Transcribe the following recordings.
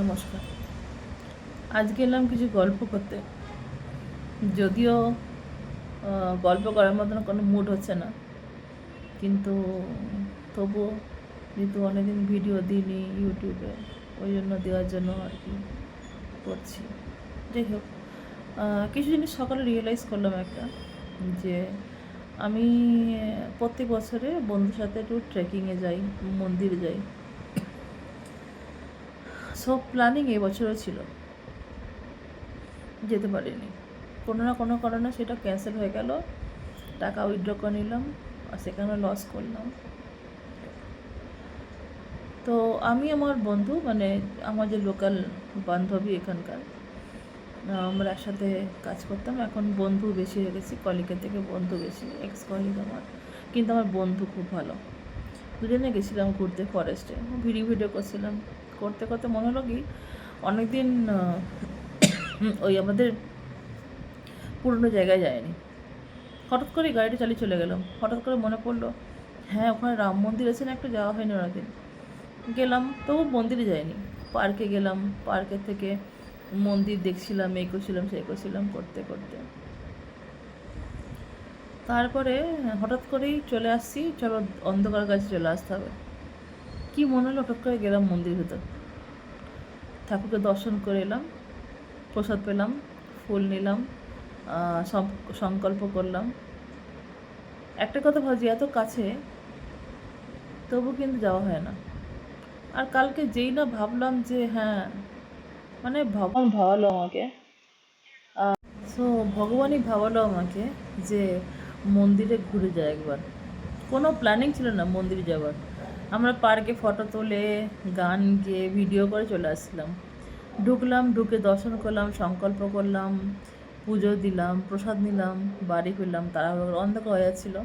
নমস্কার। আজকে এলাম কিছু গল্প করতে। যদিও গল্প করার মতন কোনো মুড হচ্ছে না। কিন্তু তবুও যেহেতু অনেকদিন ভিডিও দিইনি ইউটিউবে ওই জন্য দেওয়ার জন্য আর কি করছি। যাই হোক কিছু জিনিস সকালে রিয়েলাইজ করলাম একটা, যে আমি প্রত্যেক বছরে বন্ধুর সাথে একটু ট্রেকিংয়ে যাই, মন্দিরে যাই। সব প্ল্যানিং এবছরও ছিল। যেতে পারিনি। কোনো না কোনো কারণে সেটা ক্যান্সেল হয়ে গেল। টাকা উইথড্র করে নিলাম আর সেখানে লস করলাম। তো আমি আমার বন্ধু মানে আমার যে লোকাল বান্ধবী এখানকার আমরা একসাথে কাজ করতাম। এখন বন্ধু বেশি হয়ে গেছি। কলিগের থেকে বন্ধু বেশি এক্স কলিগ আমার। কিন্তু আমার বন্ধু খুব ভালো। দুজনে গেছিলাম ঘুরতে ফরেস্টে ভিডিও ভিডিও করছিলাম। করতে করতে মনে হলো কি, অনেকদিন ওই আমাদের পুরনো জায়গায় যায়নি। হঠাৎ করে গাড়িটা চালিয়ে চলে গেলাম। হঠাৎ করে মনে পড়ল হ্যাঁ ওখানে রাম মন্দির আছে না, একটু যাওয়া হয়নি অনেকদিন। গেলাম, তবু মন্দিরে যাইনি। পার্কে গেলাম পার্কের থেকে মন্দির দেখছিলাম এই করছিলাম সেই করছিলাম, করতে করতে। তারপরে হঠাৎ করেই চলে আসছি, চলো অন্ধকার কাছে চলে আসতে হবে। কি মনে হলো? হঠাৎ করে গেলাম মন্দির ভিতর। ঠাকুরকে দর্শন করে এলাম, প্রসাদ পেলাম, ফুল নিলাম সংকল্প করলাম। একটা কথা ভাবছি, এত কাছে তবু কিন্তু যাওয়া হয় না। আর কালকে যেই না ভাবলাম যে হ্যাঁ মানে ভগবান ভাবালো আমাকে। সো ভগবানই ভাবালো আমাকে যে মন্দিরে ঘুরে যায় একবার। কোনো প্ল্যানিং ছিল না মন্দিরে যাওয়ার। আমরা পার্কে ফটো তুলে গান গেয়ে ভিডিও করে চলে আসছিলাম। ঢুকলাম ঢুকে দর্শন করলাম সংকল্প করলাম পুজো দিলাম প্রসাদ নিলাম বাড়ি ফিরলাম তারা অন্ধকার হয়ে যাচ্ছিল।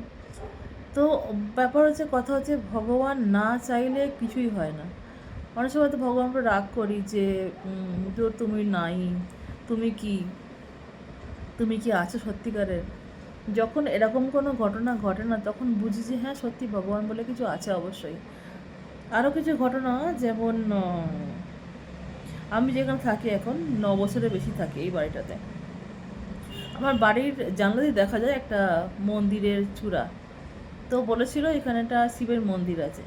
তো ব্যাপার হচ্ছে কথা হচ্ছে ভগবান না চাইলে কিছুই হয় না। অনেক সময় তো ভগবানকে রাগ করি যে উম, তো তুমি নাই তুমি কি তুমি কি আছো সত্যিকারের? যখন এরকম কোনো ঘটনা ঘটে না, তখন বুঝি যে হ্যাঁ সত্যি ভগবান বলে কিছু আছে অবশ্যই। আরও কিছু ঘটনা, যেমন আমি যেখানে থাকি এখন, ন বছরের বেশি থাকি এই বাড়িটাতে। আমার বাড়ির জানলা দিয়ে দেখা যায় একটা মন্দিরের চূড়া। তো বলেছিল এখানে একটা শিবের মন্দির আছে।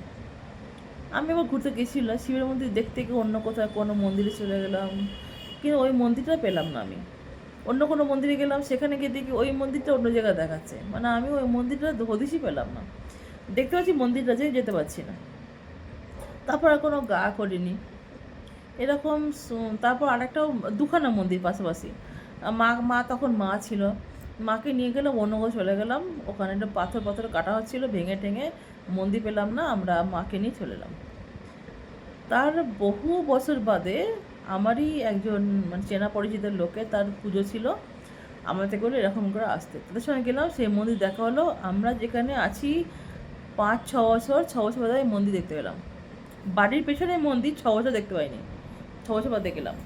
আমি আবার ঘুরতে গেছিলাম শিবের মন্দির দেখতে গিয়ে অন্য কোথাও কোনো মন্দিরে চলে গেলাম। কিন্তু ওই মন্দিরটা পেলাম না আমি। অন্য কোনো মন্দিরে গেলাম, সেখানে গিয়ে দেখি ওই মন্দিরটা অন্য জায়গায় দেখাচ্ছে। মানে আমি ওই মন্দিরটা হদিশই পেলাম না। দেখতে পাচ্ছি মন্দিরটা যে যেতে পারছি না। তারপর আর কোনো গা করিনি। এরকম তারপর আরেকটাও দুখানা মন্দির পাশাপাশি। মা মা তখন মা ছিল। মাকে নিয়ে গেলাম অন্য চলে গেলাম। ওখানে একটা পাথর পাথর কাটা হচ্ছিল, ভেঙে টেঙে মন্দির পেলাম না, আমরা মাকে নিয়ে চলে এলাম। তার বহু বছর বাদে আমারই একজন মানে চেনা পরিচিতের লোকে তার পুজো ছিল। আমাদের করে এরকম করে আসতে। তাদের সঙ্গে গেলাম, সেই মন্দির দেখা হলো। আমরা যেখানে আছি, পাঁচ, ছ বছর ছ বছর বাদে মন্দির দেখতে গেলাম বাড়ির পেছনে মন্দির ছ বছর দেখতে পাইনি। ছ বছর বাদে গেলাম।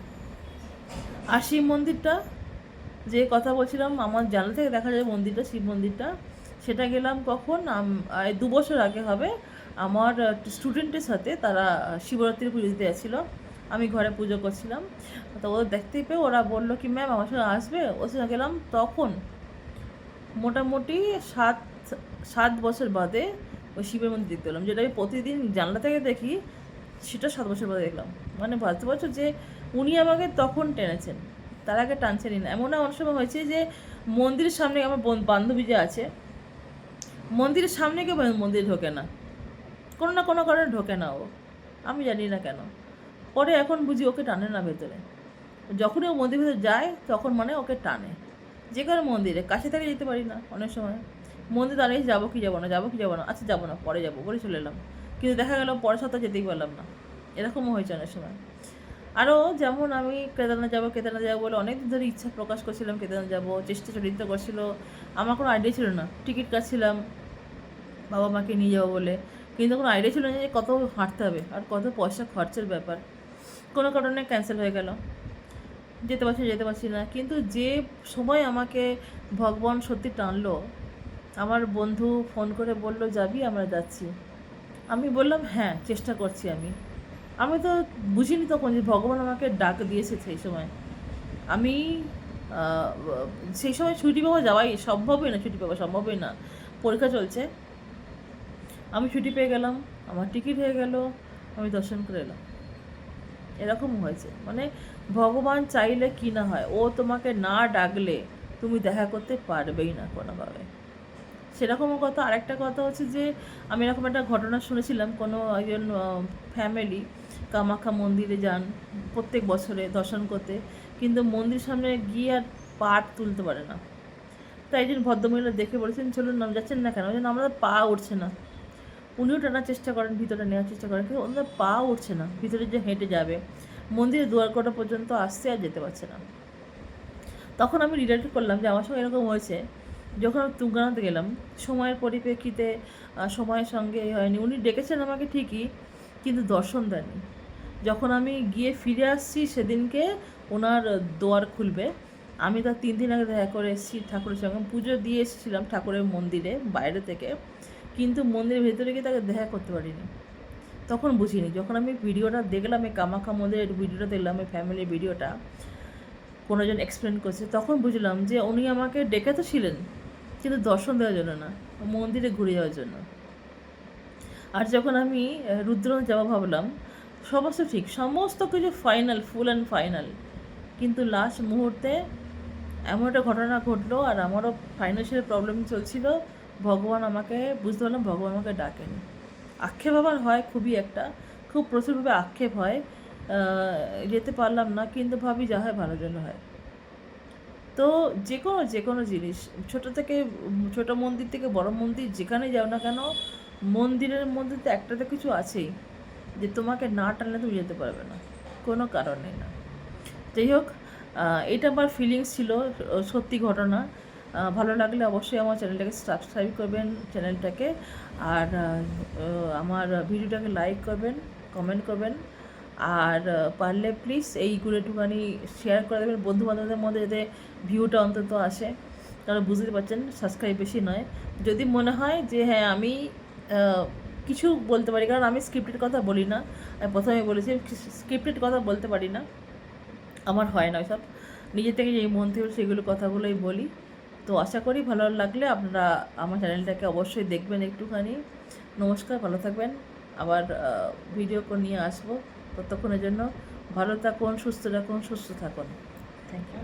আর শিব মন্দিরটা, যে কথা বলছিলাম, আমার জানলা থেকে দেখা যায় মন্দিরটা, শিব মন্দিরটা, সেটা গেলাম কখন? দু বছর আগে হবে। আমার স্টুডেন্টের সাথে তারা শিবরাত্রির পুজো দিতে যাচ্ছিল। আমি ঘরে পুজো করছিলাম। তো ওদের দেখতেই পেয়ে ওরা বলল কি, ম্যাম, আমার সঙ্গে আসবে? ওর সঙ্গে গেলাম। তখন মোটামুটি সাত সাত বছর বাদে ওই শিবের মন্দির দেখতে পেলাম, যেটা আমি প্রতিদিন জানলা থেকে দেখি, সেটা সাত বছর বাদে দেখলাম। মানে ভাবতে পারছ যে উনি আমাকে তখন টেনেছেন, তার আগে টানছেনই না। এমন অনেক সময় হয়েছে যে মন্দিরের সামনে আমার বন- বান্ধবী যে আছে, মন্দিরের সামনে কেউ মন্দিরে ঢোকে না। কোনো না কোনো কারণে ঢোকে না ও। আমি জানি না কেন। পরে এখন বুঝি ওকে টানে না ভেতরে। যখনই ও মন্দির ভেতরে যায়, তখন মানে ওকে টানে। যে কোনো মন্দিরে, কাছে থেকে যেতে পারি না অনেক সময়। মন্দির দাঁড়িয়ে যাব কি যাব না, যাব কি যাব না আচ্ছা যাব না, পরে যাব, বলে চলে এলাম। কিন্তু দেখা গেল পরের সপ্তাহে যেতেই পারলাম না। এরকমও হয়েছে অনেক সময়। আরও যেমন আমি কেদারনাথ যাব কেদারনাথ যাব বলে অনেক ধরে ইচ্ছা প্রকাশ করছিলাম কেদারনাথ যাব, চেষ্টা চরিত্র করছিল। আমার কোনো আইডিয়া ছিল না, টিকিট কাটছিলাম বাবা মাকে নিয়ে যাব বলে। কিন্তু কোনো আইডিয়া ছিল না যে কত হাঁটতে হবে আর কত পয়সা খরচের ব্যাপার। কোনো কারণে ক্যান্সেল হয়ে গেল। যেতে পারছি যেতে পারছি না। কিন্তু যে সময় আমাকে ভগবান সত্যি টানলো, আমার বন্ধু ফোন করে বলল, যাবি, আমরা যাচ্ছি। আমি বললাম হ্যাঁ চেষ্টা করছি আমি। আমি তো বুঝিনি তখন যে ভগবান আমাকে ডাক দিয়েছে সেই সময়। আমি সেই সময় ছুটি পাওয়া যাওয়াই সম্ভবই না, ছুটি পাওয়া সম্ভবই না। পরীক্ষা চলছে। আমি ছুটি পেয়ে গেলাম, আমার টিকিট হয়ে গেল, আমি দর্শন করে এলাম। এরকম হয়েছে। মানে ভগবান চাইলে কি না হয়, ও তোমাকে না ডাকলে তুমি দেখা করতে পারবেই না কোনোভাবে। সেরকম কথা। আরেকটা কথা হচ্ছে যে, আমি এরকম একটা ঘটনা শুনেছিলাম, কোনো একজন ফ্যামিলি কামাখ্যা মন্দিরে যান প্রত্যেক বছরে দর্শন করতে, কিন্তু মন্দির সামনে গিয়ে আর পাট তুলতে পারে না। তাই একজন ভদ্রমহিলা দেখে বলেছেন, চলুন নাম যাচ্ছেন না কেন? আমরা পা উঠছে না। উনিও টানার চেষ্টা করেন, ভিতরে নেওয়ার চেষ্টা করেন, কিন্তু ওনাদের পা উঠছে না, ভিতরে যে হেঁটে যাবে। মন্দিরের দুয়ার কটা পর্যন্ত আসতে আর যেতে পারছে না। তখন আমি রিলেট করলাম যে, আমার সঙ্গে এরকম হয়েছে, যখন আমি তুঙ্গানাতে গেলাম, সময়ের পরিপ্রেক্ষিতে সময়ের সঙ্গে হয়নি। উনি ডেকেছেন আমাকে ঠিকই, কিন্তু দর্শন দেননি। যখন আমি গিয়ে ফিরে আসছি সেদিনকে ওনার দোয়ার খুলবে, আমি তার তিন দিন আগে দেখা করে এসেছি ঠাকুরের সঙ্গে। পুজো দিয়ে এসেছিলাম ঠাকুরের মন্দিরে, বাইরে থেকে। কিন্তু মন্দিরের ভেতরে গিয়ে তাকে দেখা করতে পারিনি। তখন বুঝিনি, যখন আমি ভিডিওটা দেখলাম, এই কামাখ্যা মন্দিরের ভিডিওটা দেখলাম, এই ফ্যামিলির ভিডিওটা, কোনো জন এক্সপ্লেন করছে, তখন বুঝলাম যে উনি আমাকে ডেকে তো ছিলেন, কিন্তু দর্শন দেওয়ার জন্য না, মন্দিরে ঘুরে যাওয়ার জন্য। আর যখন আমি রুদ্রনাথ যাওয়া ভাবলাম সমস্ত ঠিক, সমস্ত কিছু ফাইনাল ফুল অ্যান্ড ফাইনাল কিন্তু লাস্ট মুহূর্তে এমন একটা ঘটনা ঘটলো, আর আমারও ফাইন্যান্সিয়াল প্রবলেম চলছিল ভগবান আমাকে, বুঝতে পারলাম ভগবান আমাকে ডাকেনি। আক্ষেপ আবার হয় খুবই একটা, খুব প্রচুরভাবে আক্ষেপ হয় যেতে পারলাম না, কিন্তু ভাবি যা হয় ভালোর জন্য হয়। তো যে কোনো যে কোনো জিনিস, ছোট থেকে, ছোট মন্দির থেকে বড় মন্দির যেখানে যাও না কেন, মন্দিরের মধ্যে তো একটা তো কিছু আছেই, যে তোমাকে না টানলে তুমি যেতে পারবে না, কোনো কারণে না। যাই হোক এটা আমার ফিলিংস ছিল, সত্যি ঘটনা। ভালো লাগলে অবশ্যই আমার চ্যানেলটাকে সাবস্ক্রাইব করবেন, চ্যানেলটাকে। আর আমার ভিডিওটাকে লাইক করবেন কমেন্ট করবেন। আর পারলে প্লিজ এইগুলো একটুখানি শেয়ার করে দেবেন বন্ধু বান্ধবদের মধ্যে যাতে ভিউটা অন্তত আসে। কারণ বুঝতে পারছেন সাবস্ক্রাইব বেশি নয়। যদি মনে হয় যে হ্যাঁ আমি কিছু বলতে পারি, কারণ আমি স্ক্রিপ্টেড কথা বলি না। প্রথমে বলেছি স্ক্রিপ্টেড কথা বলতে পারি না। আমার হয় না সব নিজে থেকে যেই মন থেকে সেগুলো কথাগুলোই বলি। তো আশা করি ভালো লাগলে আপনারা আমার চ্যানেলটাকে অবশ্যই দেখবেন একটুখানি। নমস্কার, ভালো থাকবেন। আবার ভিডিও নিয়ে আসব। ততক্ষণের জন্য ভালো থাকুন, সুস্থ থাকুন সুস্থ থাকুন। Thank you